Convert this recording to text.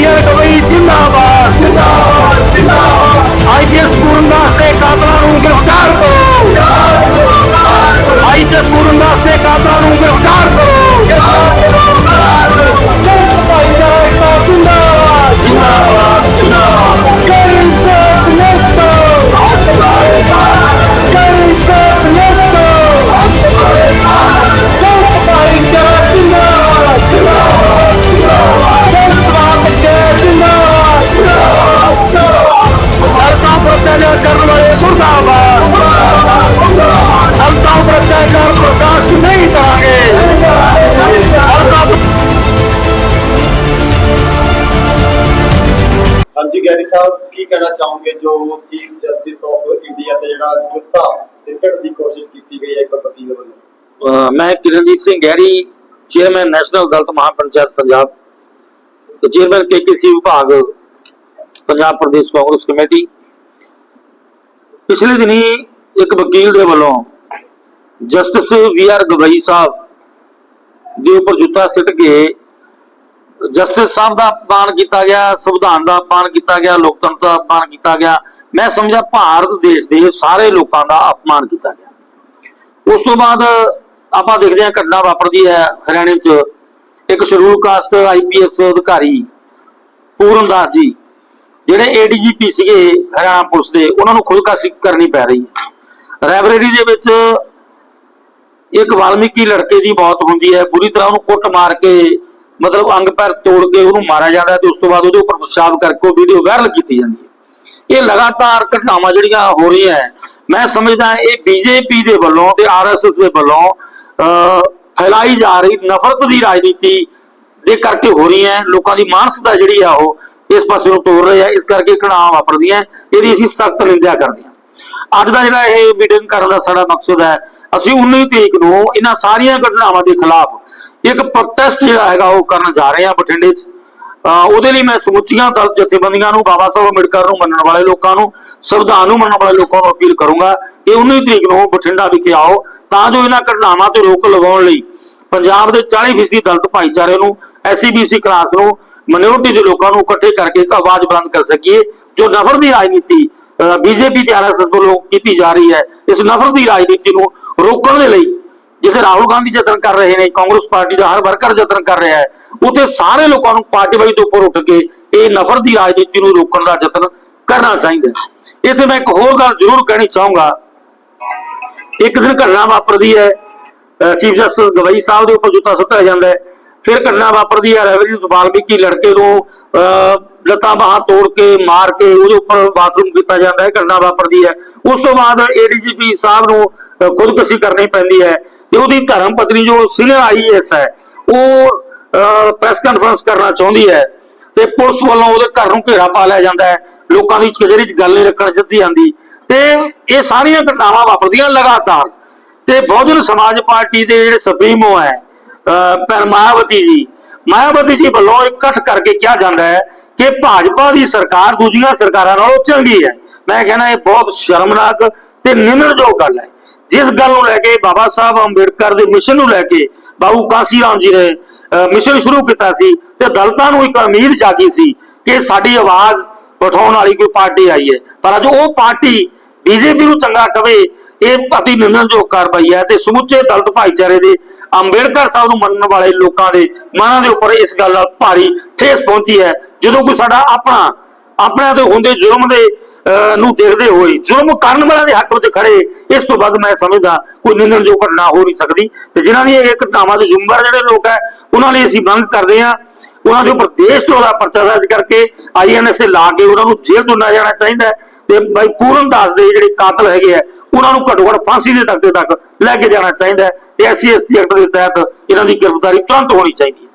TRW जिंदाबाद जिंदाबाद जिंदाबाद आईपीएस पूर्ण से कातला ਹਾਂਜੀ ਸਾਹਿਬ, ਕੀ ਕਹਿਣਾ ਚਾਹੋਗੇ ਜੋ ਚੀਫ ਜਸਟਿਸ ਆਫ ਇੰਡੀਆ ਤੇ ਜਿਹੜਾ ਜੁੱਤਾ ਸਿੱਟਣ ਦੀ ਕੋਸ਼ਿਸ਼ ਕੀਤੀ ਗਈ ਹੈ ਇੱਕ ਵਕੀਲ ਵੱਲੋਂ? ਮੈਂ ਕਿਰਨਜੀਤ ਸਿੰਘ ਗਹਿਰੀ ਚੇਅਰਮੈਨ ਨੈਸ਼ਨਲ ਅਦਾਲਤ ਮਹਾਪੰਚਾਇਤ ਪੰਜਾਬ ਤੇ ਚੇਅਰਮੈਨ ਕੇਕੇਸੀ ਵਿਭਾਗ ਪੰਜਾਬ ਪ੍ਰਦੇਸ਼ ਕਾਂਗਰਸ ਕਮੇਟੀ ਪਿਛਲੇ ਦਿਨੀ ਇੱਕ ਵਕੀਲ ਦੇ ਵੱਲੋਂ ਜਸਟਿਸ ਵੀ ਆਰ ਗਵਈ ਸਾਹਿਬ ਦੇ ਉੱਪਰ ਜੁੱਤਾ ਸਿੱਟ ਕੇ ਜਸਟਿਸ ਸਾਹਿਬ ਦਾ ਅਪਮਾਨ ਕੀਤਾ ਗਿਆ, ਸੰਵਿਧਾਨ ਦਾ ਅਪਮਾਨ ਕੀਤਾ ਗਿਆ, ਲੋਕਤੰਤਰ ਦਾ ਅਪਮਾਨ ਕੀਤਾ ਗਿਆ। ਮੈਂ ਸਮਝਿਆ ਭਾਰਤ ਦੇਸ਼ ਦੇ ਸਾਰੇ ਲੋਕਾਂ ਦਾ ਅਪਮਾਨ ਕੀਤਾ ਗਿਆ। ਉਸ ਤੋਂ ਬਾਅਦ ਆਪਾਂ ਦੇਖਦੇ ਹਾਂ ਘਟਨਾ ਵਾਪਰਦੀ ਹੈ ਹਰਿਆਣੇ 'ਚ ਇੱਕ ਸ਼ਡਿਊਲ ਕਾਸਟ ਆਈਪੀਐਸ ਅਧਿਕਾਰੀ ਪੂਰਨ ਦਾਸ ਜੀ, ਜਿਹੜੇ ਏਡੀਜੀਪੀ ਸੀਗੇ ਹਰਿਆਣਾ ਪੁਲਿਸ ਦੇ, ਉਹਨਾਂ ਨੂੰ ਖੁਦਕਸ਼ੀ ਕਰਨੀ ਪੈ ਰਹੀ ਹੈ। ਲਾਇਬ੍ਰੇਰੀ ਦੇ ਵਿੱਚ ਇੱਕ ਵਾਲਮੀਕੀ ਲੜਕੇ ਦੀ ਮੌਤ ਹੁੰਦੀ ਹੈ। ਬੁਰੀ ਤਰ੍ਹਾਂ ਉਹਨੂੰ ਕੁੱਟ ਮਾਰ ਕੇ ਮਤਲਬ ਅੰਗ ਪੈਰ ਤੋੜ ਕੇ ਉਹਨੂੰ ਮਾਰਿਆ ਜਾਂਦਾ ਤੇ ਉਸ ਤੋਂ ਬਾਅਦ ਉਹਦੇ ਉੱਪਰ ਪਿਸ਼ਾਬ ਕਰਕੇ ਉਹ ਵੀਡੀਓ ਵਾਇਰਲ ਕੀਤੀ ਜਾਂਦੀ ਹੈ। ਇਹ ਲਗਾਤਾਰ ਘਟਨਾਵਾਂ ਜਿਹੜੀਆਂ ਹੋ ਰਹੀਆਂ ਮੈਂ ਸਮਝਦਾ ਇਹ ਬੀਜੇਪੀ ਦੇ ਵੱਲੋਂ ਤੇ ਆਰਐਸਐਸ ਦੇ ਵੱਲੋਂ ਫੈਲਾਈ ਜਾ ਰਹੀ ਨਫ਼ਰਤ ਦੀ ਰਾਜਨੀਤੀ ਦੇ ਕਰਕੇ ਹੋ ਰਹੀ ਹੈ, ਲੋਕਾਂ ਦੀ ਮਾਨਸਤਾ ਜਿਹੜੀ ਆ ਉਹ ਇਸ ਪਾਸੇ ਨੂੰ ਤੋੜ ਰਹੀ ਹੈ, ਇਸ ਕਰਕੇ ਘਟਨਾਵਾਂ ਵਾਪਰਦੀਆਂ ਇਹਦੀ ਅਸੀਂ ਸਖਤ ਨਿੰਦਿਆ ਕਰਦੇ ਹਾਂ। ਅੱਜ ਦਾ ਜਿਹੜਾ ਇਹ ਮੀਟਿੰਗ ਕਰਨ ਦਾ ਸਾਡਾ ਮਕਸਦ ਹੈ, ਅਸੀਂ 19 ਤਰੀਕ ਨੂੰ ਇਹਨਾਂ ਸਾਰੀਆਂ ਘਟਨਾਵਾਂ ਦੇ ਖਿਲਾਫ ਇੱਕ ਪ੍ਰੋਟੈਸਟ ਜਿਹੜਾ ਹੈਗਾ ਉਹ ਕਰਨ ਜਾ ਰਹੇ ਹਾਂ ਬਠਿੰਡੇ 'ਚ। ਉਹਦੇ ਲਈ ਮੈਂ ਸਮੁੱਚੀਆਂ ਦਲ ਜਥੇਬੰਦੀਆਂ ਨੂੰ, ਬਾਬਾ ਸਾਹਿਬ ਅੰਬੇਡਕਰ ਨੂੰ ਮੰਨਣ ਵਾਲੇ ਲੋਕਾਂ ਨੂੰ, ਸੰਵਿਧਾਨ ਨੂੰ ਮੰਨਣ ਵਾਲੇ ਲੋਕਾਂ ਨੂੰ ਅਪੀਲ ਕਰੂੰਗਾ ਕਿ 19 ਤਰੀਕ ਨੂੰ ਬਠਿੰਡਾ ਵਿਖੇ ਆਓ, ਤਾਂ ਜੋ ਇਹਨਾਂ ਘਟਨਾਵਾਂ ਤੇ ਰੋਕ ਲਗਾਉਣ ਲਈ ਪੰਜਾਬ ਦੇ 40% ਦਲਤ ਭਾਈਚਾਰੇ ਨੂੰ ਐਸਸੀਬੀਸੀ ਕਲਾਸ ਨੂੰ ਮਿਨੋਰਟੀ ਦੇ ਲੋਕਾਂ ਨੂੰ ਇਕੱਠੇ ਕਰਕੇ ਇੱਕ ਆਵਾਜ਼ ਬੁਲੰਦ ਕਰ ਸਕੀਏ, ਜੋ ਨਫ਼ਰਤ ਦੀ ਰਾਜਨੀਤੀ ਬੀਜੇਪੀ ਤੇ ਆਰਐਸਐਸ ਵੱਲੋਂ ਕੀਤੀ ਜਾ ਰਹੀ ਹੈ, ਇਸ ਨਫ਼ਰਤ ਦੀ ਰਾਜਨੀਤੀ ਨੂੰ ਰੋਕਣ ਦੇ ਲਈ ਜਿੱਥੇ ਰਾਹੁਲ ਗਾਂਧੀ ਯਤਨ ਕਰ ਰਹੇ ਨੇ ਕਾਂਗਰਸ ਪਾਰਟੀ ਦਾ ਹਰ ਵਰਕਰ ਯਤਨ ਕਰ ਰਿਹਾ ਹੈ ਉੱਥੇ ਸਾਰੇ ਲੋਕਾਂ ਨੂੰ ਪਾਰਟੀ ਵਾਈ ਤੋਂ ਉੱਪਰ ਉੱਠ ਕੇ ਇਹ ਨਫ਼ਰਤ ਦੀ ਰਾਜਨੀਤੀ ਨੂੰ ਰੋਕਣ ਦਾ ਯਤਨ ਕਰਨਾ ਚਾਹੀਦਾ ਹੈ। ਇੱਥੇ ਮੈਂ ਇੱਕ ਹੋਰ ਗੱਲ ਜ਼ਰੂਰ ਕਹਿਣੀ ਚਾਹੂੰਗਾ। ਇੱਕ ਦਿਨ ਘਟਨਾ ਵਾਪਰਦੀ ਹੈ ਚੀਫ ਜਸਟਿਸ ਗਵਈ ਸਾਹਿਬ ਦੇ ਉੱਪਰ ਜੁੱਤਾ ਸੁੱਟਿਆ ਜਾਂਦਾ ਹੈ। ਫਿਰ ਘਟਨਾ ਵਾਪਰਦੀ ਹੈ ਰੈਵਰੀ ਵਾਲਮੀਕੀ ਲੜਕੇ ਨੂੰ ਅਹ, ਲੱਤਾਂ ਬਾਹਾਂ ਤੋੜ ਕੇ ਮਾਰ ਕੇ ਉਹਦੇ ਉੱਪਰ ਬਾਥਰੂਮ ਕੀਤਾ ਜਾਂਦਾ ਹੈ ਘਟਨਾ ਵਾਪਰਦੀ ਹੈ। ਉਸ ਤੋਂ ਬਾਅਦ ਏਡੀਜੀਪੀ ਸਾਹਿਬ ਨੂੰ ਖੁਦਕੁਸ਼ੀ ਕਰਨੀ ਪੈਂਦੀ ਹੈ। ਤੇ ਉਹਦੀ ਧਰਮ ਪਤਨੀ ਜੋ ਸੀਨੀਅਰ ਆਈਏਐਸ ਹੈ, ਉਹ ਪ੍ਰੈਸ ਕਾਨਫਰੰਸ ਕਰਨਾ ਚਾਹੁੰਦੀ ਹੈ ਤੇ ਪੁਲਿਸ ਵੱਲੋਂ ਉਹਦੇ ਘਰ ਨੂੰ ਘੇਰਾ ਪਾ ਲਿਆ ਜਾਂਦਾ ਹੈ। ਲੋਕਾਂ ਦੀ ਕਚਹਿਰੀ 'ਚ ਗੱਲ ਨਹੀਂ ਰੱਖਣ ਦਿੱਤੀ ਜਾਂਦੀ। ਤੇ ਇਹ ਸਾਰੀਆਂ ਘਟਨਾਵਾਂ ਵਾਪਰਦੀਆਂ ਲਗਾਤਾਰ। ਤੇ ਬਹੁਜਨ ਸਮਾਜ ਪਾਰਟੀ ਦੇ ਜਿਹੜੇ ਸੁਪਰੀਮੋ ਹੈ, ਅਹ ਮਾਇਆਵਤੀ ਜੀ ਮਾਇਆਵਤੀ ਜੀ ਵੱਲੋਂ ਇਕੱਠ ਕਰਕੇ ਕਿਹਾ ਜਾਂਦਾ ਹੈ ਕਿ ਭਾਜਪਾ ਦੀ ਸਰਕਾਰ ਦੂਜੀਆਂ ਸਰਕਾਰਾਂ ਨਾਲੋਂ ਚੰਗੀ ਹੈ। ਮੈਂ ਕਹਿੰਦਾ ਇਹ ਬਹੁਤ ਸ਼ਰਮਨਾਕ ਤੇ ਨਿੰਦਣਯੋਗ ਗੱਲ ਹੈ। ਜਿਸ ਗੱਲ ਨੂੰ ਲੈ ਕੇ ਬਾਬਾ ਸਾਹਿਬ ਅੰਬੇਡਕਰ ਦੇ ਮਿਸ਼ਨ ਨੂੰ ਲੈ ਕੇ ਬਾਬੂ ਕਾਂਸੀ ਰਾਮ ਜੀ ਨੇ ਮਿਸ਼ਨ ਸ਼ੁਰੂ ਕੀਤਾ ਸੀ ਤੇ ਦਲਤਾਂ ਨੂੰ ਇੱਕ ਉਮੀਦ ਜਾਗੀ ਸੀ ਕਿ ਸਾਡੀ ਆਵਾਜ਼ ਉਠਾਉਣ ਵਾਲੀ ਕੋਈ ਪਾਰਟੀ ਆਈ ਹੈ। ਪਰ ਅੱਜ ਉਹ ਪਾਰਟੀ ਬੀਜੇਪੀ ਨੂੰ ਚੰਗਾ ਕਵੇ, ਇਹ ਅਤੀ ਨਿੰਦਨਯੋਗ ਕਾਰਵਾਈ ਹੈ ਤੇ ਸਮੁੱਚੇ ਦਲਤ ਭਾਈਚਾਰੇ ਦੇ ਅੰਬੇਡਕਰ ਸਾਹਿਬ ਨੂੰ ਮੰਨਣ ਵਾਲੇ ਲੋਕਾਂ ਦੇ ਮਨਾਂ ਦੇ ਉੱਪਰ ਇਸ ਗੱਲ ਨਾਲ ਭਾਰੀ ਠੇਸ ਪਹੁੰਚੀ ਹੈ। ਜਦੋਂ ਕੋਈ ਸਾਡਾ ਆਪਣਾ ਆਪਣੇ ਤੇ ਹੁੰਦੇ ਜ਼ੁਲਮ ਦੇ ਨੂੰ ਦੇਖਦੇ ਹੋਏ ਜ਼ੁਲਮ ਕਰਨ ਵਾਲਿਆਂ ਦੇ ਹੱਕ ਵਿੱਚ ਖੜੇ, ਇਸ ਤੋਂ ਵੱਧ ਮੈਂ ਸਮਝਦਾ ਕੋਈ ਨਿੰਦਣਯੋਗ ਘਟਨਾ ਹੋ ਨਹੀਂ ਸਕਦੀ। ਤੇ ਜਿਨ੍ਹਾਂ ਦੀ ਇਹ ਘਟਨਾਵਾਂ ਦੇ ਜ਼ਿੰਮੇਵਾਰ ਜਿਹੜੇ ਲੋਕ ਹੈ, ਉਹਨਾਂ ਲਈ ਅਸੀਂ ਮੰਗ ਕਰਦੇ ਹਾਂ, ਉਹਨਾਂ ਦੇ ਉੱਪਰ ਦੇਸ਼ ਤੋਂ ਦਾ ਪਰਚਾ ਦਰਜ ਕਰਕੇ ਆਈਐਨਐਸ ਲਾ ਕੇ ਉਹਨਾਂ ਨੂੰ ਜੇਲ੍ਹ ਤੋਂ ਨਾ ਜਾਣਾ ਚਾਹੀਦਾ ਹੈ ਤੇ ਬਾਈ ਪੂਰਨ ਦਾਸ ਦੇ ਜਿਹੜੇ ਕਾਤਲ ਹੈਗੇ ਆ ਉਹਨਾਂ ਨੂੰ ਘੱਟੋ ਘੱਟ ਫਾਂਸੀ ਦੇ ਤੱਕ ਤੱਕ ਲੈ ਕੇ ਜਾਣਾ ਚਾਹੀਦਾ ਹੈ। ਤੇ ਐਸਸੀ ਐਸਟੀ ਐਕਟ ਦੇ ਤਹਿਤ ਇਹਨਾਂ ਦੀ ਗ੍ਰਿਫਤਾਰੀ ਤੁਰੰਤ ਹੋਣੀ ਚਾਹੀਦੀ ਹੈ।